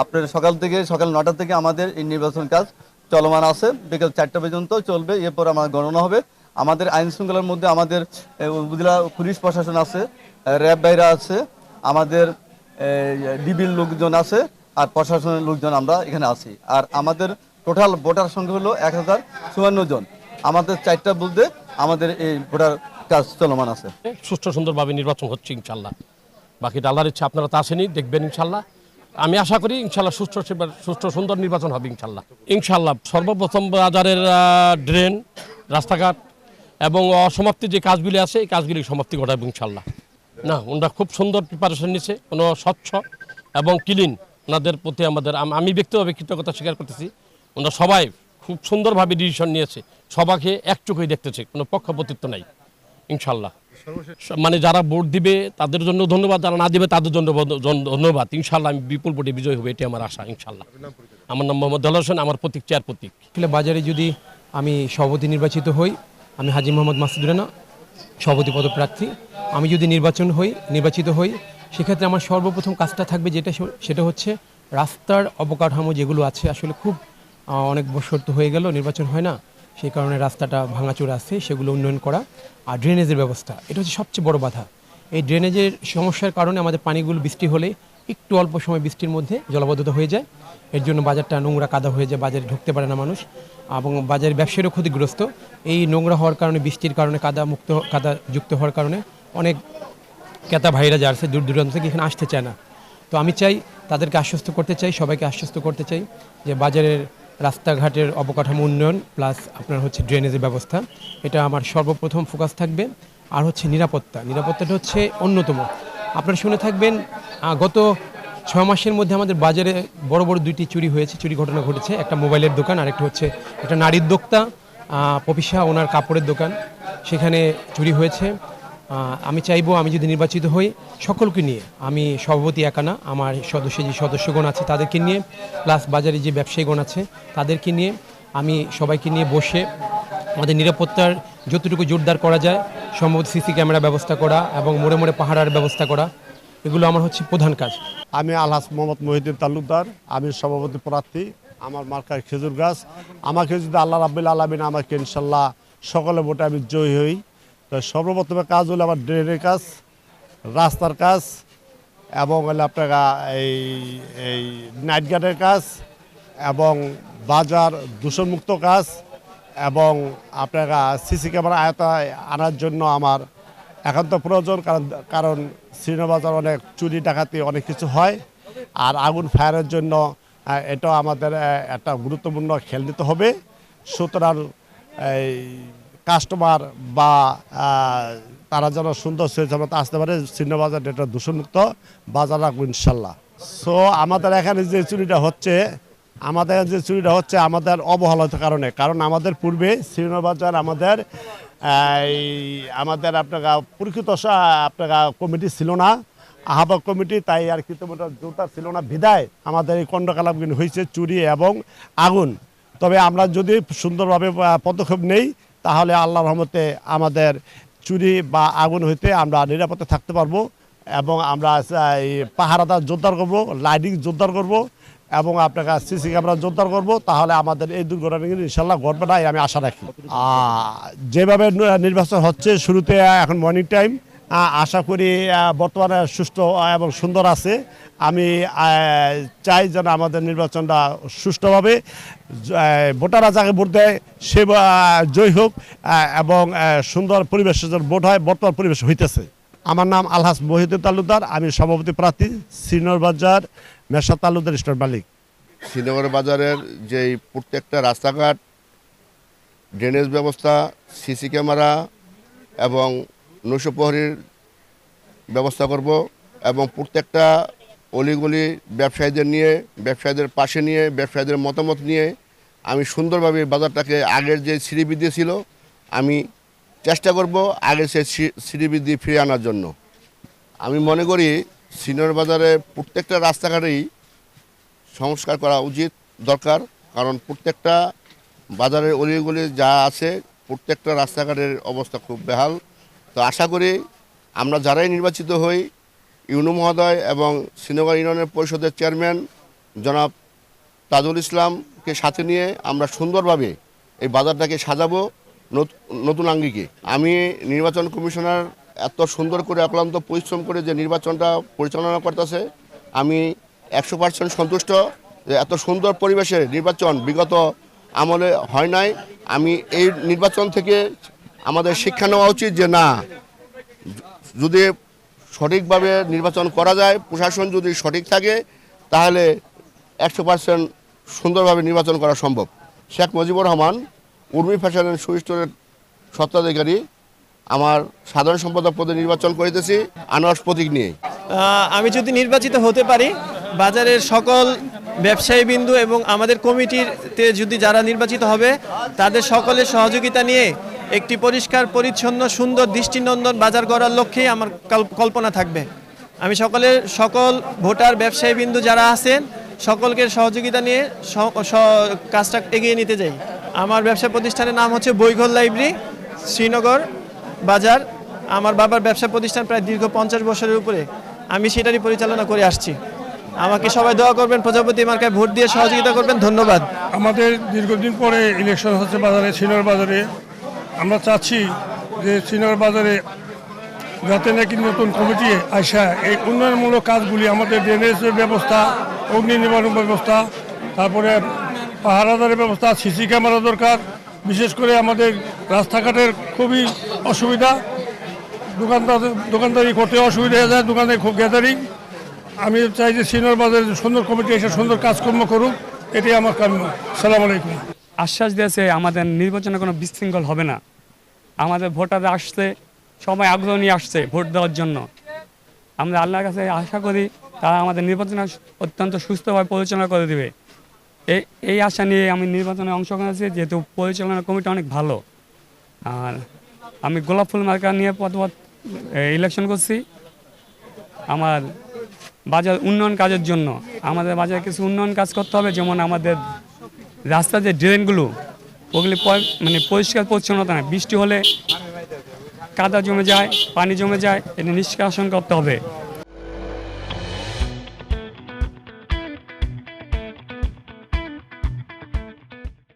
আপনার সকাল থেকে, সকাল নটা থেকে আমাদের এই নির্বাচন কাজ চলমান আছে। বিকেল চারটা পর্যন্ত চলবে, এরপর আমার গণনা হবে। আমাদের আইন শৃঙ্খলার মধ্যে আমাদের উপজেলা পুলিশ প্রশাসন আছে র্যাব বাইরা আছে, আমাদের ডিবির লোকজন আছে, আর প্রশাসনের লোকজন আমরা এখানে আছি। আর আমাদের টোটাল ভোটার সংখ্যা হলো এক হাজার চুয়ান্ন জন। আমাদের চারটা বলতে আমাদের এই ভোটার কাজ চলমান আছে। সুষ্ঠু সুন্দরভাবে নির্বাচন হচ্ছে ইনশাল্লাহ। বাকিটা আল্লাহর ইচ্ছা, আপনারা তা আসেনি, দেখবেন ইনশাল্লাহ। আমি আশা করি ইনশাল্লাহ সুস্থ সুষ্ঠু সুন্দর নির্বাচন হবে ইনশাল্লাহ। ইনশাল্লাহ সর্বপ্রথম বাজারের ড্রেন, রাস্তাঘাট এবং অসমাপ্তি যে কাজগুলি আছে, এই কাজগুলি সমাপ্তি ঘটাবে ইনশাল্লাহ। না, ওনারা খুব সুন্দর প্রিপারেশন নিছে কোনো স্বচ্ছ এবং ক্লিন ওনাদের প্রতি আমাদের আমি ব্যক্তিগতভাবে কৃতজ্ঞতা স্বীকার করতেছি, ওনারা সবাই খুব সুন্দরভাবে ডিসিশন নিয়েছে, সবাইকে একচোখেই দেখতেছে, কোনো পক্ষপাতিত্ব নাই, ইনশাল্লাহ। মানে যারা ভোট দিবে তাদের জন্য ধন্যবাদ যারা না দিবে তাদের জন্য ধন্যবাদ। ইনশাল্লাহ আমি বিপুল ভোটে বিজয় হবে এটি আমার আশা ইনশাল্লাহ আমার নাম মোহাম্মদ হোসেন আমার প্রতীক চেয়ার প্রতীক আসলে বাজারে যদি আমি সভাপতি নির্বাচিত হই আমি হাজি মোহাম্মদ মাসুদ রানা সভাপতি পদপ্রার্থী। আমি যদি নির্বাচন হই নির্বাচিত হই সেক্ষেত্রে আমার সর্বপ্রথম কাজটা থাকবে যেটা সেটা হচ্ছে রাস্তার অবকাঠামো যেগুলো আছে আসলে খুব অনেক বছর তো হয়ে গেল নির্বাচন হয় না। সেই কারণে রাস্তাটা ভাঙাচোরা আছে, সেগুলো উন্নয়ন করা আর ড্রেনেজের ব্যবস্থা, এটা হচ্ছে সবচেয়ে বড় বাধা। এই ড্রেনেজের সমস্যার কারণে আমাদের পানিগুলো বৃষ্টি হলে একটু অল্প সময় বৃষ্টির মধ্যে জলবদ্ধতা হয়ে যায়। এর জন্য বাজারটা নোংরা কাদা হয়ে যায়, বাজারে ঢুকতে পারে না মানুষ এবং বাজারের ব্যবসায়ীরও ক্ষতিগ্রস্ত। এই নোংরা হওয়ার কারণে, বৃষ্টির কারণে, কাদা মুক্ত, কাদা যুক্ত হওয়ার কারণে অনেক ক্রেতা ভাইরা যা আছে, দূর দূরান্ত থেকে এখানে আসতে চায় না। তো আমি চাই, তাদেরকে আশ্বস্ত করতে চাই, সবাইকে আশ্বস্ত করতে চাই যে বাজারের রাস্তাঘাটের অবকাঠামো উন্নয়ন প্লাস আপনার হচ্ছে ড্রেনেজের ব্যবস্থা, এটা আমার সর্বপ্রথম ফোকাস থাকবে। আর হচ্ছে নিরাপত্তা, নিরাপত্তাটা হচ্ছে অন্যতম। আপনারা শুনে থাকবেন গত ছয় মাসের মধ্যে আমাদের বাজারে বড় বড় দুইটি চুরি হয়েছে, চুরি ঘটনা ঘটেছে। একটা মোবাইলের দোকান আর একটা হচ্ছে একটা নারীর দোক্তা পপিসা ওনার কাপড়ের দোকান। সেখানে চুরি হয়েছে। আমি চাইব আমি যদি নির্বাচিত হই সকলকে নিয়ে। আমি সভাপতি একানা আমার সদস্য যে সদস্যগণ আছে তাদেরকে নিয়ে, প্লাস বাজারে যে ব্যবসায়ীগণ আছে তাদেরকে নিয়ে আমি সবাইকে নিয়ে বসে আমাদের নিরাপত্তার যতটুকু জোরদার করা যায়, সম্ভবত সিসি ক্যামেরা ব্যবস্থা করা এবং মোড়ে মোড়ে পাহারার ব্যবস্থা করা, এগুলো আমার হচ্ছে প্রধান কাজ। আমি আলহাস মোহাম্মদ মহিউদ্দিন তালুকদার, আমি সভাপতি প্রার্থী, আমার মার্কার খেজুর গাছ। আমাকে যদি আল্লাহ রাব্বিল আলমিন আমাকে ইনশাল্লাহ সকলে ভোটে আমি জয়ী হই। তো সর্বপ্রথমে কাজ হলো আমার ড্রেনের কাজ, রাস্তার কাজ, এবং হলো আপনার এই এই নাইট গার্ডের কাজ, এবং বাজার দূষণমুক্ত কাজ, এবং আপনার সিসি ক্যামেরা আয়তায় আনার জন্য আমার একান্ত প্রয়োজন, কারণ কারণ শ্রীনবাজার অনেক চুরি ডাকাতি অনেক কিছু হয়, আর আগুন ফায়ারের জন্য এটাও আমাদের একটা গুরুত্বপূর্ণ খেল দিতে হবে। সুতরাং এই কাস্টমার বা তারা যেন সুন্দর সহজমতে আসতে পারে শ্রীনবাজার এটা দূষণমুক্ত, বাজার রাখব ইনশাল্লাহ। সো আমাদের এখানে যে চুরিটা হচ্ছে, আমাদের যে চুরিটা হচ্ছে, আমাদের অবহেলার কারণে। কারণ আমাদের পূর্বে শ্রীনবাজার আমাদের, এই, আমাদের আপনার পরীক্ষিত আপনার কমিটি ছিল না। আহ্বায়ক কমিটি, তাই আর কি জোরদার ছিল না। বিদায়, আমাদের এই কণ্ডকালাপগুলি হয়েছে চুরি এবং আগুন। তবে আমরা যদি সুন্দরভাবে পদক্ষেপ নেই তাহলে আল্লাহ রহমতে আমাদের চুরি বা আগুন হইতে আমরা নিরাপদে থাকতে পারব এবং আমরা, এই, পাহারাদার জোরদার করব লাইটিং জোরদার করব এবং আপনাকে সিসি ক্যামেরা জোরদার করব, তাহলে আমাদের এই দুর্ঘটনা কিন্তু ইনশাল্লাহ ঘটবে না আমি আশা রাখি। যেভাবে নির্বাচন হচ্ছে, শুরুতে এখন মর্নিং টাইম আশা করি বর্তমানে সুষ্ঠু এবং সুন্দর আছে। আমি চাই যেন আমাদের নির্বাচনটা সুষ্ঠুভাবে ভোটাররা যাকে ভোট দেয় সে জয়ী হোক এবং সুন্দর পরিবেশে যেন ভোট হয়, বর্তমান পরিবেশ হইতেছে। আমার নাম আলহাস মহিউদ্দিন তালুকদার, আমি সভাপতি প্রার্থী শ্রীনগর বাজার, মেশা তালুকদার স্টোর মালিক। শ্রীনগর বাজারের যেই প্রত্যেকটা রাস্তাঘাট, ড্রেনেজ ব্যবস্থা, সিসি ক্যামেরা এবং নৈশপ্রহরীর ব্যবস্থা করব এবং প্রত্যেকটা অলিগলি ব্যবসায়ীদের নিয়ে, ব্যবসায়ীদের পাশে নিয়ে, ব্যবসায়ীদের মতামত নিয়ে আমি সুন্দরভাবে বাজারটাকে আগের যে শ্রীবৃদ্ধি ছিল, আমি চেষ্টা করব আগের সে শ্রীবৃদ্ধি ফিরে আনার জন্য। আমি মনে করি শ্রীনগর বাজারে প্রত্যেকটা রাস্তাঘাটেই সংস্কার করা উচিত, দরকার, কারণ প্রত্যেকটা বাজারের অলিগুলি যা আছে, প্রত্যেকটা রাস্তাঘাটের অবস্থা খুব বেহাল। তো আশা করি আমরা যারাই নির্বাচিত হই, ইউনু মহোদয় এবং শ্রীনগর ইউনিয়নের পরিষদের চেয়ারম্যান জনাব তাজুল ইসলামকে সাথে নিয়ে আমরা সুন্দরভাবে এই বাজারটাকে সাজাবো নত- নতুন আঙ্গিকে। আমি নির্বাচন কমিশনার এত সুন্দর করে, অক্লান্ত পরিশ্রম করে যে নির্বাচনটা পরিচালনা করতেছে, আমি একশো পার্সেন্ট সন্তুষ্ট যে এত সুন্দর পরিবেশে নির্বাচন বিগত আমলে হয় নাই। আমি এই নির্বাচন থেকে আমাদের শিক্ষা নেওয়া উচিত যে না, যদি সঠিকভাবে নির্বাচন করা যায়, প্রশাসন যদি সঠিক থাকে, তাহলে একশো পার্সেন্ট সুন্দরভাবে নির্বাচন করা সম্ভব। শেখ মুজিবুর রহমান উর্মি ফ্যাশনের স্টোরের স্বত্বাধিকারী, আমার সাধারণ সম্পাদক পদে নির্বাচন করিতেছি আনোয়ার প্রতীক নিয়ে। আমি যদি নির্বাচিত হতে পারি, বাজারের সকল ব্যবসায়ী বিন্দু এবং আমাদের কমিটিতে যদি যারা নির্বাচিত হবে, তাদের সকলের সহযোগিতা নিয়ে একটি পরিষ্কার, পরিচ্ছন্ন, সুন্দর দৃষ্টিনন্দন বাজার করার লক্ষ্যেই আমার কল- কল্পনা থাকবে। আমি সকলের, সকল ভোটার ব্যবসায়ী বিন্দু যারা আছেন, সকলকে সহযোগিতা নিয়ে কাজটা এগিয়ে নিতে যাই আমার ব্যবসা প্রতিষ্ঠানের নাম হচ্ছে বৈঘল লাইব্রেরি, শ্রীনগর বাজার। আমার বাবার ব্যবসা প্রতিষ্ঠান প্রায় দীর্ঘ পঞ্চাশ বছরের উপরে। আমি সেটারই পরিচালনা করে আসছি। আমাকে সবাই দোয়া করবেন, প্রজাপতি মার্কায় ভোট দিয়ে সহযোগিতা করবেন। ধন্যবাদ। আমাদের দীর্ঘদিন পরে ইলেকশন হচ্ছে বাজারে, শ্রীনগর বাজারে। আমরা চাচ্ছি যে সিনিয়র বাজারে যাতে নাকি নতুন কমিটি আসা। এই উন্নয়নমূলক কাজগুলি আমাদের ড্রেনেজের ব্যবস্থা, অগ্নি নিবারণ ব্যবস্থা, তারপরে পাহারাদারের ব্যবস্থা, সিসি ক্যামেরা দরকার, বিশেষ করে আমাদের রাস্তাঘাটের খুবই অসুবিধা। দোকানদার, দোকানদারি করতে অসুবিধা হয়ে যায়, দোকানে খুব গ্যাদারিং আমি চাই যে সিনিয়র বাজারে সুন্দর কমিটি এসে সুন্দর কাজকর্ম করুক, এটাই আমার কাম্য। সালাম আলাইকুম। আশ্বাস দিয়েছে, আমাদের নির্বাচনে কোনো বিশৃঙ্খল হবে না। আমাদের ভোটাররা আসছে, সবাই আগ্রহ নিয়ে আসছে ভোট দেওয়ার জন্য। আমরা আল্লাহর কাছে আশা করি তারা আমাদের নির্বাচন অত্যন্ত সুস্থভাবে পরিচালনা করে দেবে। এই এই আশা নিয়ে আমি নির্বাচনে অংশগ্রহণ আছি যেহেতু পরিচালনা কমিটি অনেক ভালো। আর আমি গোলাপ ফুল মার্কা নিয়ে পথপথ ইলেকশন করছি। আমার বাজার উন্নয়ন কাজের জন্য। আমাদের বাজারে কিছু উন্নয়ন কাজ করতে হবে, যেমন আমাদের রাস্তার যে ড্রেনগুলো ওগুলি মানে পরিষ্কার পরিচ্ছন্নতা না বৃষ্টি হলে কাদা জমে যায়, পানি জমে যায়, এটা নিষ্কাশন করতে হবে।